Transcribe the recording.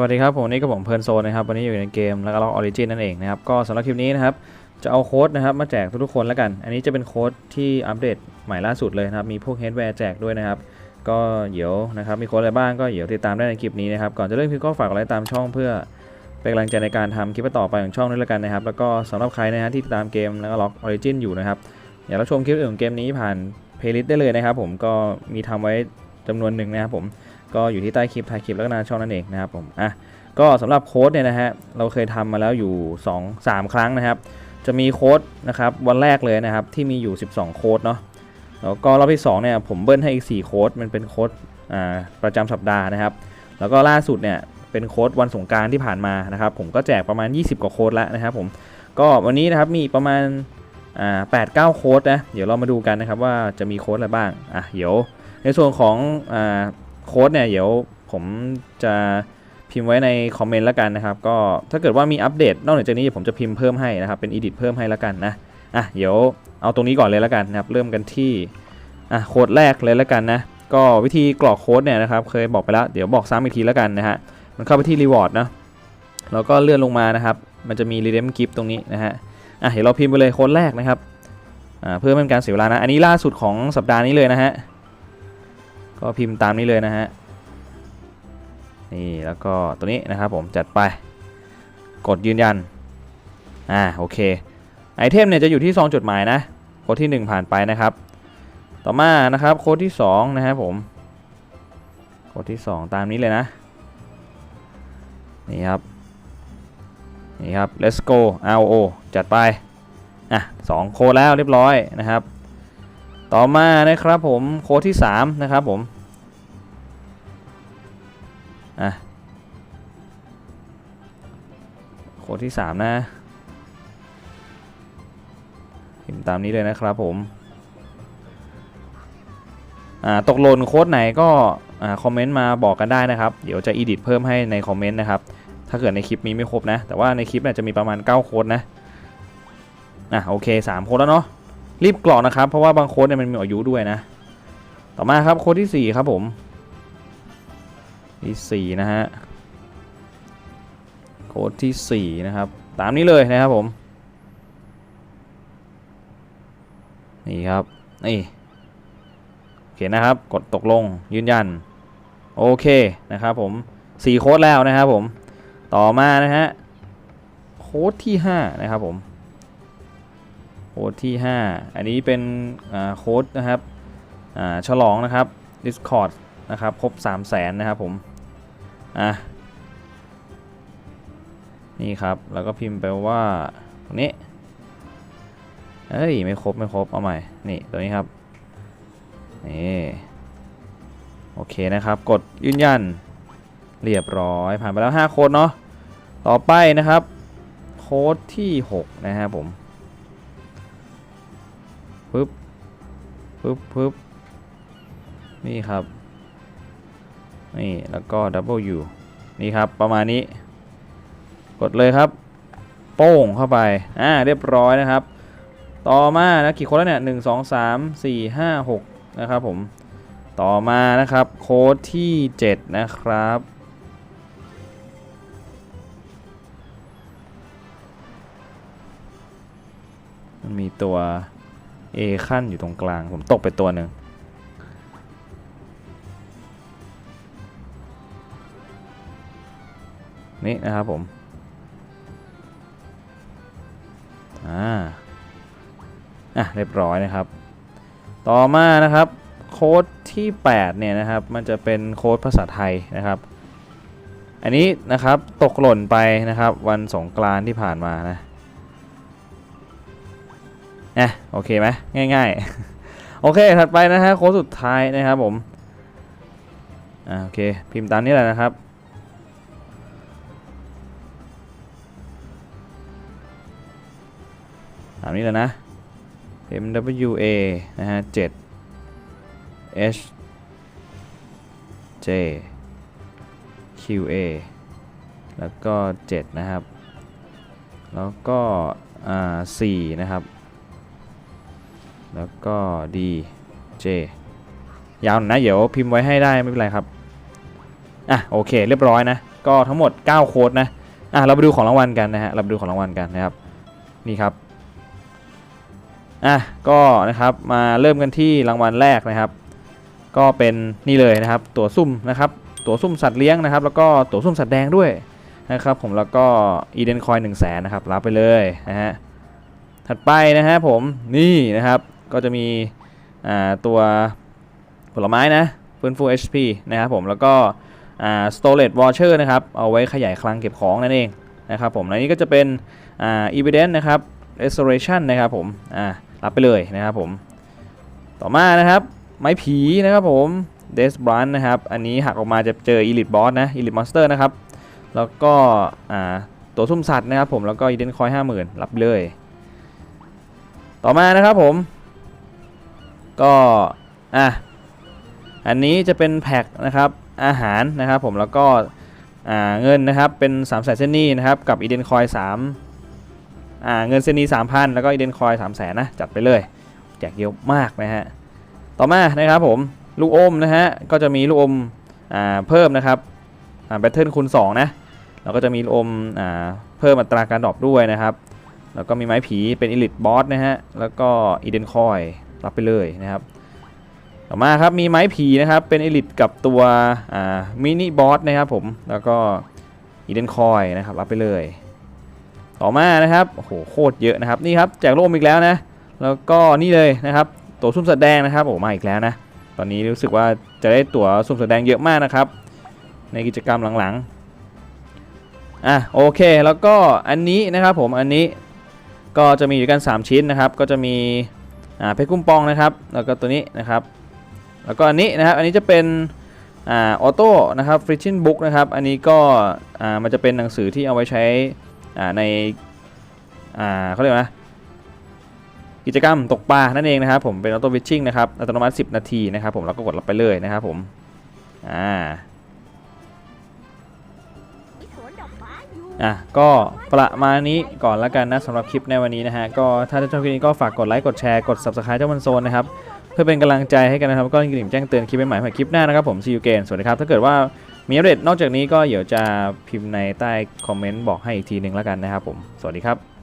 วัสดีครับผมนี่ก็ผมเพลินโซนนะครับวันนี้อยู่ในเกมแล้วก็ล็อกออริจินนั่นเองนะครับก็สำหรับคลิปนี้นะครับจะเอาโค้ดนะครับมาแจกทุกๆคนแล้วกัน อันนี้จะเป็นโค้ดที่อัปเดตใหม่ล่าสุดเลยนะครับมีพวกเฮดแวร์แจกด้วยนะครับก็เดี๋ยวนะครับมีโค้ดอะไรบ้างก็เดี๋ยวติดตามได้ในคลิปนี้นะครับก่อนจะเริ่มคลิปก็ฝากกดไลค์ตามช่องเพื่อเป็นกำลังใจในการทำคลิปต่อไปของช่องด้วยแล้วกันนะครับแล้วก็สำหรับใครนะฮะที่ติดตามเกมแล้วก็ล็อกออริจินอยู่นะครับอยากรับชมคลิปอื่นของเกมนี้ผ่านเพลย์ลิสต์ได้เลยนะครับผมก็มีทำไว้จำนวนหนึ่งนะครับผม ก็อยู่ที่ใต้คลิปท้ายคลิปแล้วก็หน้าช่องนั่นเองนะครับผมอะก็สำหรับโค้ดเนี่ยนะฮะเราเคยทำมาแล้วอยู่ 2 3 ครั้งนะครับ จะมีโค้ดนะครับวันแรกเลยนะครับที่มีอยู่ 12 โค้ดเนาะแล้วก็รอบที่2เนี่ยผมเบิ้ลให้อีก 4 โค้ดมันเป็นโค้ดอ่าประจำสัปดาห์นะครับ แล้วก็ล่าสุดเนี่ยเป็นโค้ดวันสงการที่ผ่านมานะครับ ผมก็แจกประมาณ 20 กว่าโค้ดแล้วนะครับผมก็วันนี้นะครับมีประมาณอ่าแปดเก้าโค้ดนะเดี๋ยวเรามาดูกันนะครับว่าจะมีโค้ดอะไรบ้างอะเดี๋ยวในส่วนของอ่า โค้ดเนี่ยเดี๋ยวผมจะพิมพ์ไว้ในคอมเมนต์แล้วกันนะครับ ก็ถ้าเกิดว่ามีอัปเดตนอกเหนือจากนี้ผมจะพิมพ์เพิ่มให้นะครับเป็นอีดิทเพิ่มให้แล้วกันนะอะเดี๋ยวเอาตรงนี้ก่อนเลยแล้วกันนะครับเริ่มกันที่อะโค้ดแรกเลยแล้วกันนะก็วิธีกรอกโค้ดเนี่ยนะครับเคยบอกไปแล้วเดี๋ยวบอกซ้ำอีกทีแล้วกันนะฮะมันเข้าไปที่ reward นะแล้วก็เลื่อนลงมานะครับ มันจะมี redeem gift ตรงนี้นะฮะอะเดี๋ยวเราพิมพ์ไปเลยโค้ดแรกนะครับอ่าเพื่อไม่เป็นการเสียเวลานะอันนี้ล่าสุดของสัปดาห์นี้เลยนะฮะ ก็พิมพ์ตามนี้เลยนะฮะนี่แล้วก็ตัวนี้นะครับผมจัดไปกดยืนยันอ่าโอเคไอเทมเนี่ยจะอยู่ที่ซองจดหมายนะโค้ดที่ 1 ผ่านไปนะครับ ต่อมานะครับโค้ดที่2นะครับผมโค้ดที่ 2 ตามนี้เลยนะนี่ครับนี่ครับ let's go RO จัดไปอะสองโค้ดแล้วเรียบร้อยนะครับ ต่อมานะครับผมโค้ดที่ 3 นะครับผมอะโค้ดที่ 3 นะพิมพ์ตามนี้เลยนะครับผมอ่าตกหล่นโค้ดไหนก็อ่าคอมเมนต์มาบอกกันได้นะครับ เดี๋ยวจะอีดิทเพิ่มให้ในคอมเมนต์นะครับ ถ้าเกิดในคลิปมีไม่ครบนะ แต่ว่าในคลิปเนี่ยจะมีประมาณ 9 โค้ดนะอะโอเค 3 โค้ดแล้วเนาะ รีบกรอกนะครับ เพราะว่าบางโค้ดเนี่ยมันมีอายุด้วยนะ ต่อมาครับโค้ดที่4ครับผมที่สี่นะฮะโค้ดที่สี่นะครับ ตามนี้เลยนะครับผมนี่ครับนี่โอเคนะครับ กดตกลงยืนยัน โอเคนะครับผมสี่โค้ดแล้วนะครับผมต่อมานะฮะโค้ดที่ห้านะครับผม ค้ดที่ห้าอันนี้เป็นโค้ดนะครับฉลองนะครับ Discord นะครับครบ 3 0 0แสนนะครับผมอะนี่ครับ แล้วก็พิมพ์ไปว่าตรงนี้เอ้ย ไม่ครบ ไม่ครบ เอาใหม่ นี่ตัวนี้ครับ นี่ โอเคนะครับ กดยืนยัน เรียบร้อย ผ่านไปแล้ว 5 โค้ดเนาะ ต่อไปนะครับ โค้ดที่ 6 นะครับผม ปึ๊บปึ๊บปึ๊บนี่ครับ นี่ แล้วก็ W นี่ครับ ประมาณนี้ กดเลยครับ โป้งเข้าไป อ่า เรียบร้อยนะครับ ต่อมานะกี่โค้ดแล้วเนี่ยหนึ่งสองสามสี่ห้าหกนะครับผม ต่อมานะครับ โค้ดที่ 7 นะครับมันมีตัว A ขั้นอยู่ตรงกลาง ผมตกไปตัวหนึ่งนี่นะครับผม อ่า อะ เรียบร้อยนะครับ ต่อมานะครับ โค้ดที่ 8 เนี่ยนะครับ มันจะเป็นโค้ดภาษาไทยนะครับ อันนี้นะครับตกหล่นไปนะครับ วันสงกรานที่ผ่านมานะ อะโอเคไหมง่ายๆ โอเคถัดไปนะฮะโค้ดสุดท้ายนะครับผมอ่าโอเคพิมพ์ตามนี้แหละนะครับตามนี้แล้วนะ MWA นะฮะ7 H J QA แล้วก็ 7 นะครับ แล้วก็ อ่า 4 นะครับ แล้วก็ D J ยาวหน่อยนะ เดี๋ยวพิมพ์ไว้ให้ได้ไม่เป็นไรครับ อะโอเคเรียบร้อยนะ ก็ทั้งหมด 9 โค้ดนะ อะเราไปดูของรางวัลกันนะฮะ เราไปดูของรางวัลกันนะครับ นี่ครับ อะก็นะครับมาเริ่มกันที่รางวัลแรกนะครับ ก็เป็นนี่เลยนะครับ ตัวซุ่มนะครับ ตัวซุ่มสัตว์เลี้ยงนะครับ แล้วก็ตัวซุ่มสัตว์แดงด้วยนะครับผมแล้วก็อีเดนคอยหนึ่งแสนนะครับรับไปเลยนะฮะถัดไปนะฮะผมนี่นะครับ ก็จะมีตัวผลไม้นะฟื้นฟู HP นะครับผมแล้วก็ storage voucher นะครับ เอาไว้ขยายคลังเก็บของนั่นเองนะครับผมและนี้ก็จะเป็นอ่า evidence นะครับ restoration นะครับผมรับไปเลยนะครับผม ต่อมานะครับ ไม้ผีนะครับผมเดสบรันนะครับ อันนี้หักออกมาจะเจอ Elite Boss นะ Elite Monster นะครับ แล้วก็ตัวซุ่มสัตว์นะครับผม แล้วก็อีเดนคอยห้าหมื่นรับเลย ต่อมานะครับผม ก็อะอันนี้จะเป็นแพ็คนะครับอาหารนะครับผมแล้วก็อ่าเงินนะครับเป็น3ามแสนเซนนี่นะครับกับอีเดนคอยสามอ่าเงินเซนนี่สามพันแล้วก็อีเดนคอยสามแสนนะจัดไปเลยแจกเยอะมากนะฮะต่อมานะครับผมลูกอมนะฮะก็จะมีลูกอมอ่าเพิ่มนะครับอ่าแบตเทิลคูณ2นะแล้วก็จะมีลูกอมอ่าเพิ่มอัตราการดรอปด้วยนะครับแล้วก็มีไม้ผีเป็นอิลิทบอสนะฮะแล้วก็อีเดนคอย รับไปเลยนะครับ ต่อมาครับมีไม้ผีนะครับ เป็นเอลิทกับตัวมินิบอสนะครับผมแล้วก็อีเดนคอยนะครับรับไปเลย ต่อมานะครับโอ้โหโคตรเยอะนะครับนี่ครับแจกลูกอมอีกแล้วนะ แล้วก็นี่เลยนะครับ ตั๋วซุ่มแสดงนะครับโอ้มาอีกแล้วนะตอนนี้รู้สึกว่าจะได้ตั๋วซุ่มแสดงเยอะมากนะครับ ในกิจกรรมหลังๆอะโอเคแล้วก็อันนี้นะครับผมอันนี้ก็จะมีอยู่กัน 3 ชิ้นนะครับ ก็จะมี อ่าเพชรกุ้งปองนะครับ แล้วก็ตัวนี้นะครับ แล้วก็อันนี้นะครับ อันนี้จะเป็นอ่าออโต้นะครับฟริชชินบุ๊กนะครับ อันนี้ก็อ่ามันจะเป็นหนังสือที่เอาไว้ใช้อ่าในอ่าเขาเรียกว่านะกิจกรรมตกปลานั่นเองนะครับผมเป็นออโต้วิชชิ่งนะครับอัตโนมัติ 10 นาทีนะครับผมแล้วก็กดรับไปเลยนะครับผมอ่า อะก็ประมาณนี้ก่อนแล้วกันนะสำหรับคลิปในวันนี้นะฮะก็ถ้าชอบคลิปนี้ก็ฝากกดไลค์กดแชร์กด subscribe เจ้ามันโซนนะครับเพื่อเป็นกำลังใจให้กันนะครับก็กระดิ่มแจ้งเตือนคลิปใหม่ๆใหม่คลิปหน้านะครับผมซีอูเกนสวัสดีครับถ้าเกิดว่ามีอัปเดตนอกจากนี้ก็เดี๋ยวจะพิมพ์ในใต้คอมเมนต์บอกให้อีกทีหนึ่งแล้วกันนะครับผมสวัสดีครับ